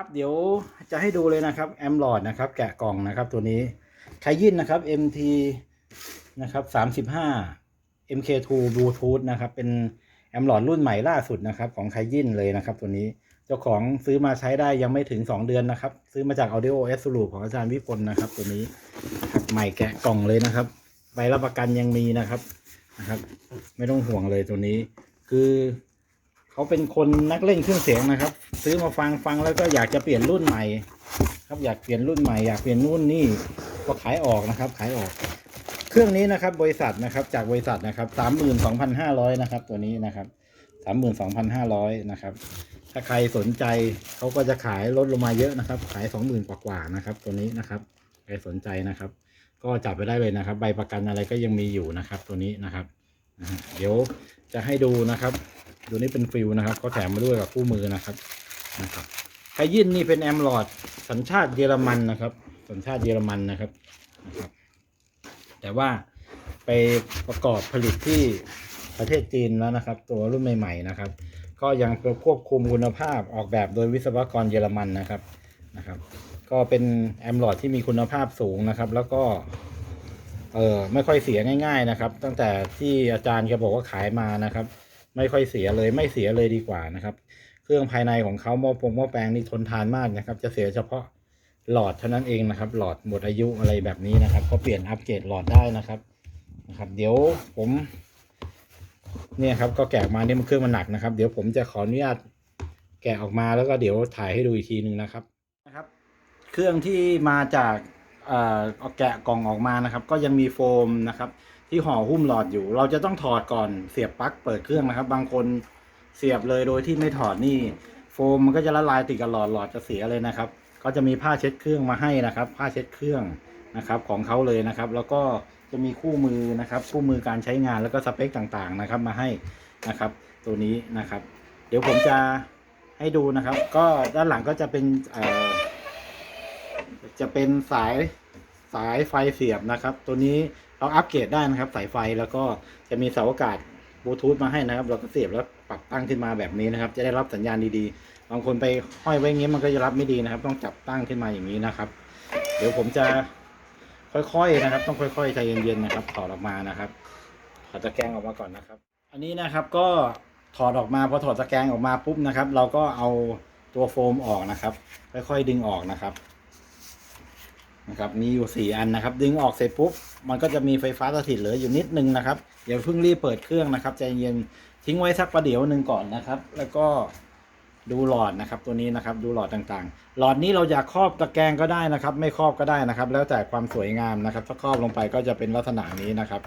ครับเดี๋ยวจะให้ดูเลยนะครับแอมลอดนะครับ แกะกล่องนะครับ ตัวนี้ไคยินนะครับ MT นะครับ35 MK2 Bluetooth นะครับ เป็นแอมลอดรุ่นใหม่ล่าสุดนะครับ ของไคยินเลยนะครับ ตัวนี้เจ้าของซื้อมาใช้ได้ยังไม่ถึง 2 เดือนนะครับ ซื้อมาจาก Audio S สรุปของอาจารย์วิพลนะครับ ตัวนี้ครับใหม่แกะกล่องเลยนะครับใบรับประกันยังมีนะครับนะครับ ไม่ต้องห่วงเลยตัวนี้ คือ เขาเป็นคนนักเล่นเครื่องเสียงนะครับ ซื้อมาฟังฟังแล้วก็อยากจะเปลี่ยนรุ่นใหม่ ครับอยากเปลี่ยนรุ่นใหม่อยากเปลี่ยนนู่นนี่ก็ขายออกนะครับ ขายออก เครื่องนี้นะครับ บริษัทนะครับ จากบริษัทนะครับสามหมื่นสองพันห้าร้อยนะครับ ตัวนี้นะครับสามหมื่นสองพันห้าร้อยนะครับ ถ้าใครสนใจเขาก็จะขายลดลงมาเยอะนะครับ ขายสองหมื่นกว่าๆนะครับ ตัวนี้นะครับ ใครสนใจนะครับ ก็จับไปได้เลยนะครับ ใบประกันอะไรก็ยังมีอยู่นะครับ ตัวนี้นะครับเดี๋ยว จะให้ดูนะครับตัวนี้เป็นฟิลนะครับก็แถมมาด้วยกับคู่มือนะครับนะครับไคยินนี่เป็นแอมลอดสัญชาติเยอรมันนะครับ สัญชาติเยอรมันนะครับนะครับ แต่ว่าไปประกอบผลิตที่ประเทศจีนแล้วนะครับ ตัวรุ่นใหม่ ๆนะครับ ก็ยังควบคุมคุณภาพออกแบบโดยวิศวกรเยอรมันนะครับนะครับ ก็เป็นแอมลอดที่มีคุณภาพสูงนะครับ แล้วก็ เออไม่ค่อยเสียง่ายๆนะครับ ตั้งแต่ที่อาจารย์แกบอกว่าขายมานะครับ ไม่ค่อยเสียเลยไม่เสียเลยดีกว่านะครับ เครื่องภายในของเขาหม้อปงหม้อแปลงนี่ทนทานมากนะครับ จะเสียเฉพาะหลอดเท่านั้นเองนะครับ หลอดหมดอายุอะไรแบบนี้นะครับ ก็เปลี่ยนอัปเกรดหลอดได้นะครับนะครับ เดี๋ยวผม เนี่ยครับก็แกะมาเนี่ยมันเครื่องมันหนักนะครับ เดี๋ยวผมจะขออนุญาตแกะออกมาแล้วก็เดี๋ยวถ่ายให้ดูอีกทีหนึ่งนะครับนะครับ เครื่องที่มาจาก เอาแกะกล่องออกมานะครับ ก็ยังมีโฟมนะครับที่ห่อหุ้มหลอดอยู่ เราจะต้องถอดก่อนเสียบปลั๊กเปิดเครื่องนะครับ บางคนเสียบเลยโดยที่ไม่ถอดนี่ โฟมมันก็จะละลายติดกับหลอดหลอดจะเสียเลยนะครับ ก็จะมีผ้าเช็ดเครื่องมาให้นะครับ ผ้าเช็ดเครื่องนะครับของเขาเลยนะครับ แล้วก็จะมีคู่มือนะครับ คู่มือการใช้งานแล้วก็สเปคต่างๆนะครับ มาให้นะครับ ตัวนี้นะครับ เดี๋ยวผมจะให้ดูนะครับ ก็ด้านหลังก็จะเป็นเอ่อ จะเป็นสายสายไฟเสียบนะครับ ตัวนี้เราอัปเกรดได้นะครับ สายไฟแล้วก็จะมีเสาอากาศบลูทูธมาให้นะครับ เราก็เสียบแล้วปรับตั้งขึ้นมาแบบนี้นะครับ จะได้รับสัญญาณดีๆ บางคนไปห้อยไว้อย่างนี้มันก็จะรับไม่ดีนะครับ ต้องจับตั้งขึ้นมาอย่างนี้นะครับ เดี๋ยวผมจะค่อยๆนะครับ ต้องค่อยๆใจเย็นๆนะครับถอดออกมานะครับถอดตะแกรงออกมาก่อนนะครับ อันนี้นะครับก็ถอดออกมาพอถอดตะแกรงออกมาปุ๊บนะครับ เราก็เอาตัวโฟมออกนะครับ ค่อยๆดึงออกนะครับ นะครับมีอยู่สี่อันนะครับ ดึงออกเสร็จปุ๊บมันก็จะมีไฟฟ้าสถิตเหลืออยู่นิดนึงนะครับอย่าเพิ่งรีบเปิดเครื่องนะครับใจเย็นทิ้งไว้สักประเดี๋ยวหนึ่งก่อนนะครับ แล้วก็ดูหลอดนะครับตัวนี้นะครับดูหลอดต่างๆ หลอดนี้เราอยากครอบตะแกรงก็ได้นะครับ ไม่ครอบก็ได้นะครับ แล้วแต่ความสวยงามนะครับ ถ้าครอบลงไปก็จะเป็นลักษณะนี้นะครับ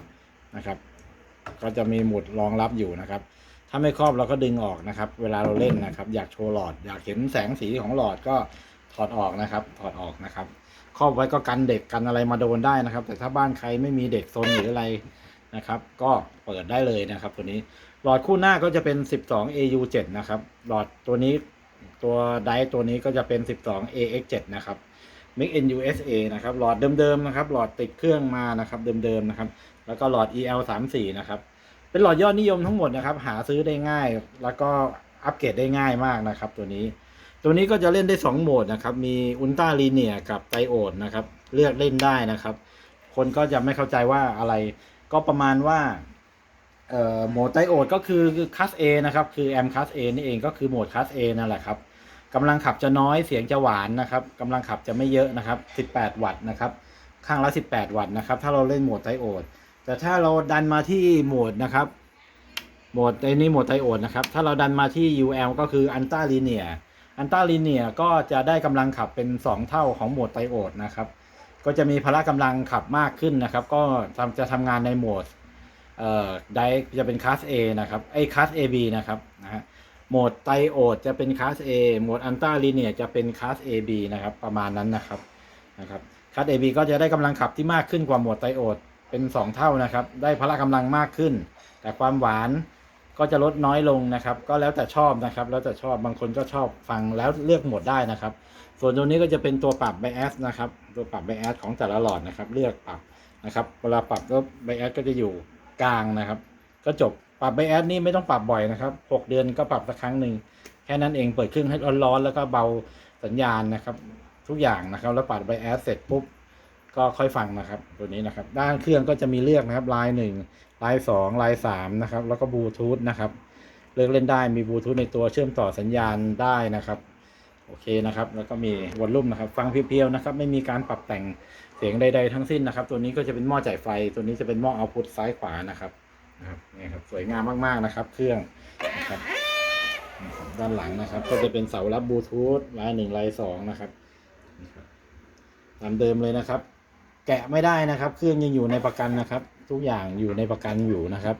นะครับ ก็จะมีหมุดรองรับอยู่นะครับ ถ้าไม่ครอบเราก็ดึงออกนะครับ เวลาเราเล่นนะครับ อยากโชว์หลอด อยากเห็นแสงสีของหลอดก็ถอดออกนะครับ ถอดออกนะครับ ครอบไว้ก็กันเด็กกันอะไรมาโดนได้นะครับ แต่ถ้าบ้านใครไม่มีเด็กโซนหรืออะไรนะครับ ก็เปิดได้เลยนะครับตัวนี้หลอดคู่หน้าก็จะเป็น 12 AU7 นะครับ หลอดตัวนี้ตัวไดตัวนี้ก็จะเป็น 12 AX7 นะครับ Make in USA นะครับ หลอดเดิมๆนะครับ หลอดติดเครื่องมานะครับ เดิมๆนะครับ แล้วก็หลอด EL34 นะครับ เป็นหลอดยอดนิยมทั้งหมดนะครับ หาซื้อได้ง่าย แล้วก็อัปเกรดได้ง่ายมากนะครับ ตัวนี้ ตัวนี้ก็จะเล่นได้ 2 โหมดนะครับ มีอุลตราลีเนียกับไดโอดนะครับ เลือกเล่นได้นะครับ คนก็จะไม่เข้าใจว่าอะไร ก็ประมาณว่าโหมดไดโอดก็คือคัส A นะครับ คือแอมคัส A นี่เองก็คือโหมดคัส A นั่นแหละครับกำลังขับจะน้อยเสียงจะหวานนะครับกำลังขับจะไม่เยอะนะครับ 18 วัตต์นะครับ ข้างละ 18 วัตต์นะครับ ถ้าเราเล่นโหมดไดโอด แต่ถ้าเราดันมาที่โหมดนะครับ โหมดในนี้โหมดไดโอดนะครับ ถ้าเราดันมาที่ UL ก็คืออันต้าลีเนีย อันต้าลีเนียก็จะได้กำลังขับเป็น 2 เท่าของโหมดไดโอดนะครับ ก็จะมีพละกำลังขับมากขึ้นนะครับ ก็จะทำงานในโหมดเอ่อไดจะเป็นคลาส A นะครับไอ้คลาส AB นะครับนะฮะโหมดไตโอดจะเป็นคลาส A โหมดอันต้าลีเนียจะเป็นคลาส AB นะครับ ประมาณนั้นนะครับนะครับคลาส AB ก็จะได้กำลังขับที่มากขึ้นกว่าโหมดไตโอดเป็น 2 เท่านะครับ ได้พละกำลังมากขึ้น แต่ความหวาน ก็จะลดน้อยลงนะครับ ก็แล้วแต่ชอบนะครับ แล้วแต่ชอบบางคนก็ชอบฟังแล้วเลือกโหมดได้นะครับ ส่วนตัวนี้ก็จะเป็นตัวปรับไบแอสนะครับ ตัวปรับไบแอสของแต่ละหลอดนะครับ เลือกปรับนะครับ เวลาปรับก็ไบแอสก็จะอยู่กลางนะครับ ก็จบปรับไบแอสนี่ไม่ต้องปรับบ่อยนะครับหกเดือนก็ปรับสักครั้งหนึ่งแค่นั้นเองเปิดเครื่องให้ร้อนๆแล้วก็เบาสัญญาณนะครับ ทุกอย่างนะครับ แล้วปัดไบแอสเสร็จปุ๊บก็ค่อยฟังนะครับ ตัวนี้นะครับ ด้านเครื่องก็จะมีเลือกนะครับลายหนึ่ง ลายสองลายสามนะครับ แล้วก็บลูทูธนะครับเลือกเล่นได้มีบลูทูธในตัวเชื่อมต่อสัญญาณได้นะครับ โอเคนะครับ แล้วก็มีวอลลุ่มนะครับ ฟังเพียวๆนะครับ ไม่มีการปรับแต่งเสียงใดๆทั้งสิ้นนะครับ ตัวนี้ก็จะเป็นหม้อจ่ายไฟ ตัวนี้จะเป็นหม้อเอาพุทซ้ายขวานะครับนะครับนี่ครับสวยงามมากๆนะครับ เครื่องนะครับด้านหลังนะครับ ก็จะเป็นเสารับบลูทูธลายหนึ่งลายสองนะครับตามเดิมเลยนะครับ แกะไม่ได้นะครับ เครื่องยังอยู่ในประกันนะครับ ทุกอย่างอยู่ในประกันอยู่นะครับ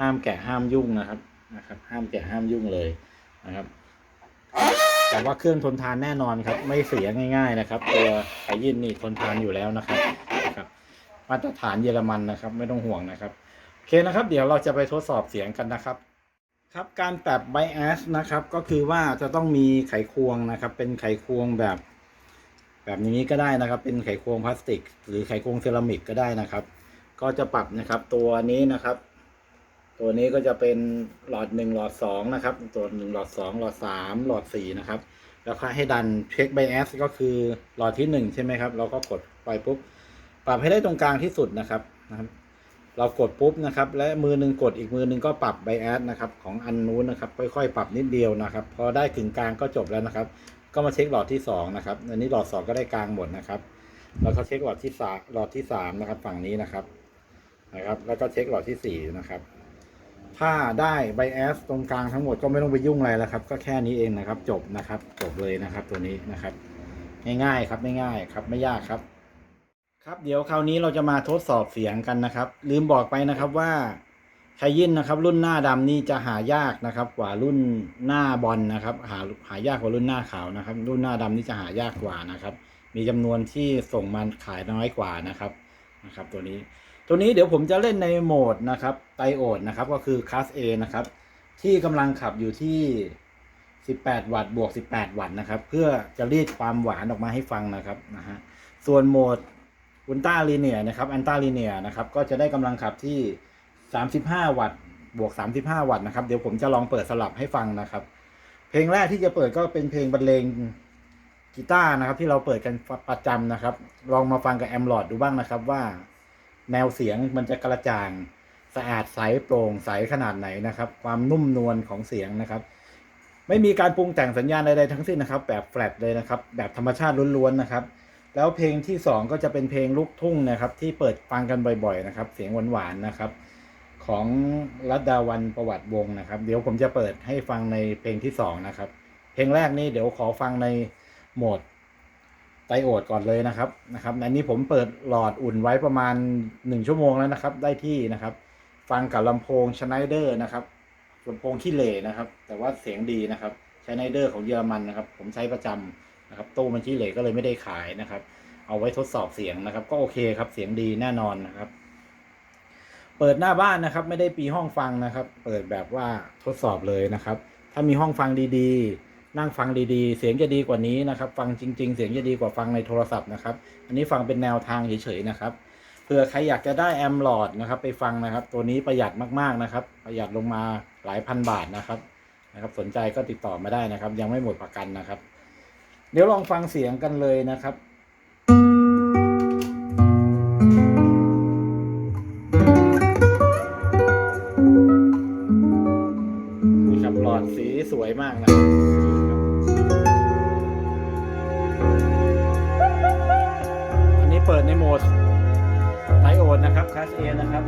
ห้ามแกะห้ามยุ่งนะครับนะครับ ห้ามแกะห้ามยุ่งเลยนะครับแต่ว่าเครื่องทนทานแน่นอนครับ ไม่เสียง่าย ๆนะครับ ตัวไคยินนี่ทนทานอยู่แล้วนะครับนะครับ มาตรฐานเยอรมันนะครับ ไม่ต้องห่วงนะครับโอเคนะครับ เดี๋ยวเราจะไปทดสอบเสียงกันนะครับ ครับการปรับไบแอสนะครับ ก็คือว่าจะต้องมีไขควงนะครับ เป็นไขควงแบบ แบบนี้ก็ได้นะครับ เป็นไขควงพลาสติก หรือไขควงเซรามิกก็ได้นะครับ ก็จะปรับนะครับตัวนี้นะครับ ตัวนี้ก็จะเป็นหลอดหนึ่งหลอดสองนะครับ ตัวหนึ่งหลอดสองหลอดสามหลอดสี่นะครับ แล้วก็ให้ดันเช็คไบแอสก็คือหลอดที่หนึ่งใช่ไหมครับ เราก็กดไปปุ๊บ ปรับให้ได้ตรงกลางที่สุดนะครับนะครับ เรากดปุ๊บนะครับ และมือหนึ่งกดอีกมือหนึ่งก็ปรับไบแอสนะครับ ของอันนู้นนะครับ ค่อยๆ ปรับนิดเดียวนะครับ พอได้ถึงกลางก็จบแล้วนะครับ ก็มาเช็คหลอดที่สองนะครับ อันนี้หลอดสองก็ได้กลางหมดนะครับ แล้วก็เช็คหลอดที่สามหลอดที่สามนะครับ ฝั่งนี้นะครับ นะครับ แล้วก็เช็คหลอดที่สี่นะครับ ถ้าได้ไบแอสตรงกลางทั้งหมดก็ไม่ต้องไปยุ่งอะไรแล้วครับ ก็แค่นี้เองนะครับ จบนะครับ จบเลยนะครับ ตัวนี้นะครับ ง่ายๆครับง่ายครับไม่ยากครับ ครับเดี๋ยวคราวนี้เราจะมาทดสอบเสียงกันนะครับ ลืมบอกไปนะครับว่าไคยินนะครับ รุ่นหน้าดำนี่จะหายากนะครับ กว่ารุ่นหน้าบอลนะครับ หาหายากกว่ารุ่นหน้าขาวนะครับ รุ่นหน้าดำนี่จะหายากกว่านะครับ มีจำนวนที่ส่งมาขายน้อยกว่านะครับนะครับ ตัวนี้ ตัวนี้เดี๋ยวผมจะเล่นในโหมดนะครับไตโอดนะครับก็คือคลาส A นะครับที่กำลังขับอยู่ที่ 18 วัตต์บวก 18 วัตต์นะครับ เพื่อจะรีดความหวานออกมาให้ฟังนะครับนะฮะส่วนโหมดอุลตราลีเนียนะครับอันตราลีเนียนะครับก็จะได้กำลังขับที่ 35 วัตต์บวก 35 วัตต์นะครับเดี๋ยวผมจะลองเปิดสลับให้ฟังนะครับ เพลงแรกที่จะเปิดก็เป็นเพลงบรรเลงกีตาร์นะครับ ที่เราเปิดกันประจำนะครับ ลองมาฟังกับแอมลอดดูบ้างนะครับว่า แนวเสียงมันจะกระจ่าง สะอาดใสโปร่งใสขนาดไหนนะครับ ความนุ่มนวลของเสียงนะครับ ไม่มีการปรุงแต่งสัญญาณใดๆทั้งสิ้นนะครับ แบบแฟลตเลยนะครับ แบบธรรมชาติล้วนๆนะครับ แล้วเพลงที่สองก็จะเป็นเพลงลูกทุ่งนะครับ ที่เปิดฟังกันบ่อยๆนะครับ เสียงหวานๆนะครับ ของรัตดาวันประวัติวงศ์นะครับ เดี๋ยวผมจะเปิดให้ฟังในเพลงที่สองนะครับเพลงแรกนี่เดี๋ยวขอฟังในโหมด ไตโอดก่อนเลยนะครับนะครับอันนี้ผมเปิดหลอดอุ่นไว้ประมาณ 1 ชั่วโมงแล้วนะครับ ได้ที่นะครับ ฟังกับลำโพงชไนเดอร์นะครับลำโพงขี้เหร่นะครับ แต่ว่าเสียงดีนะครับชไนเดอร์ของเยอรมันนะครับ ผมใช้ประจำนะครับตู้มันขี้เหร่ก็เลยไม่ได้ขายนะครับ เอาไว้ทดสอบเสียงนะครับ ก็โอเคครับเสียงดีแน่นอนนะครับ เปิดหน้าบ้านนะครับ ไม่ได้ปีห้องฟังนะครับ เปิดแบบว่าทดสอบเลยนะครับ ถ้ามีห้องฟังดีๆ นั่งฟังดีๆ เสียงจะดีกว่านี้นะครับ ฟังจริง ๆ เสียงจะดีกว่าฟังในโทรศัพท์นะครับ อันนี้ฟังเป็นแนวทางเฉยๆนะครับ เผื่อใครอยากจะได้แอมหลอดนะครับ ไปฟังนะครับ ตัวนี้ประหยัดมากๆนะครับ ประหยัดลงมาหลายพันบาทนะครับ นะครับ สนใจก็ติดต่อมาได้นะครับ ยังไม่หมดประกันนะครับ เดี๋ยวลองฟังเสียงกันเลยนะครับนี่ครับหลอดสีสวยมากนะครับ เปิดในโหมดไลโอดนะครับคลาสเอนะครับ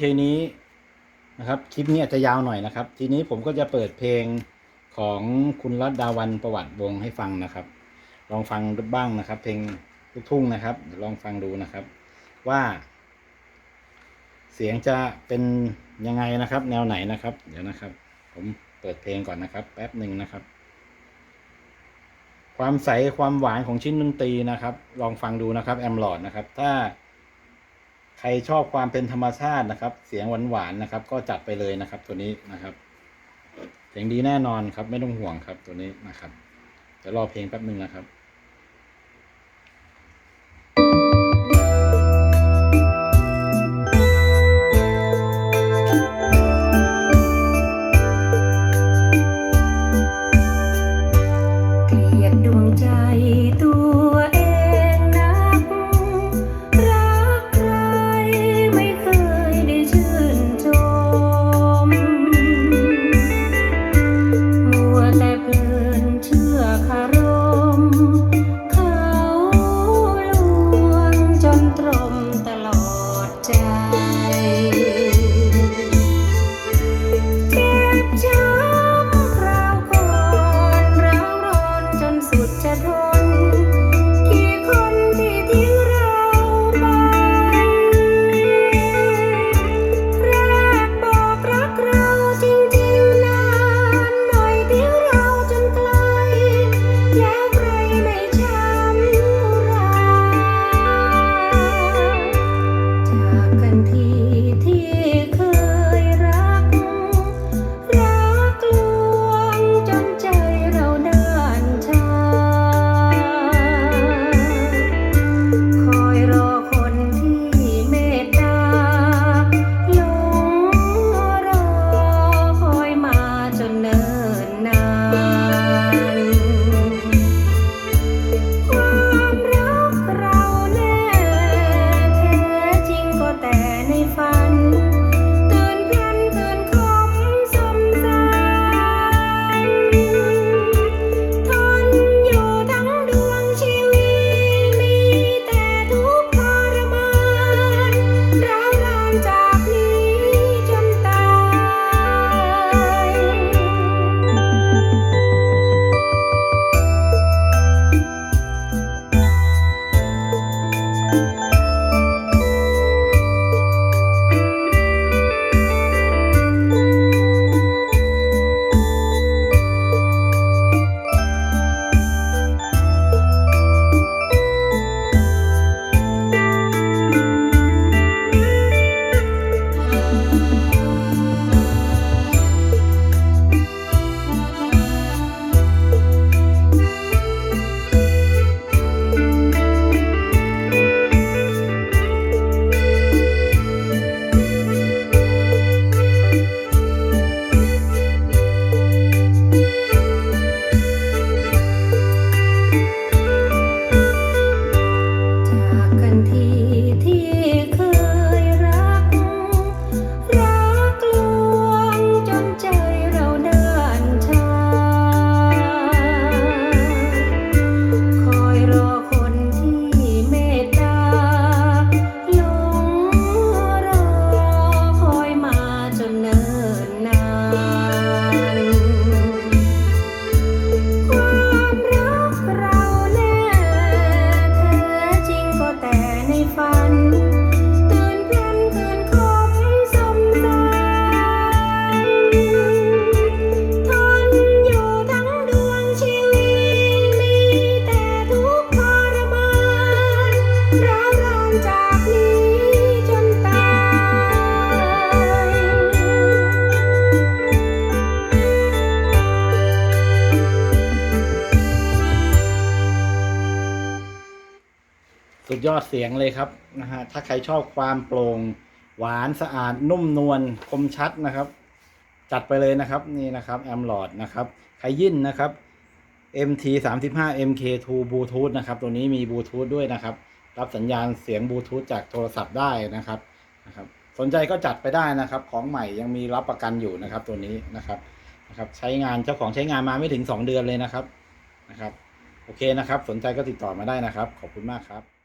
ทีนี้นะครับ คลิปนี้อาจจะยาวหน่อยนะครับ ทีนี้ผมก็จะเปิดเพลงของคุณรัตดาวันประวัติวงให้ฟังนะครับ ลองฟังดูบ้างนะครับ เพลงลูกทุ่งนะครับ ลองฟังดูนะครับ ว่า เสียงจะเป็นยังไงนะครับ แนวไหนนะครับ เดี๋ยวนะครับ ผมเปิดเพลงก่อนนะครับ แป๊บหนึ่งนะครับ ความใสความหวานของชิ้นดนตรีนะครับ ลองฟังดูนะครับ แอมลอดนะครับ ถ้า ใครชอบความเป็นธรรมชาตินะครับ เสียงหวานๆนะครับ ก็จัดไปเลยนะครับ ตัวนี้นะครับ เสียงดีแน่นอนครับ ไม่ต้องห่วงครับตัวนี้นะครับเดี๋ยวรอเพลงแป๊บหนึ่งนะครับ ดยอดเสียงเลยครับนะฮะถ้าใครชอบความโปร่ง หวานสะอาดนุ่มนวลคมชัดนะครับ จัดไปเลยนะครับนี่นะครับแอมหลอดนะครับไคยินนะครับ MT 3 5 MK2 Bluetooth นะครับตัวนี้มีบลูทูธด้วยนะครับ รับสัญญาณเสียงบลูทูธจากโทรศัพท์ได้นะครับนะครับ สนใจก็จัดไปได้นะครับ ของใหม่ยังมีรับประกันอยู่นะครับ ตัวนี้นะครับนะครับใช้งานเจ้าของใช้งานมาไม่ถึง 2 เดือนเลยนะครับนะครับ โอเคนะครับ สนใจก็ติดต่อมาได้นะครับ ขอบคุณมากครับ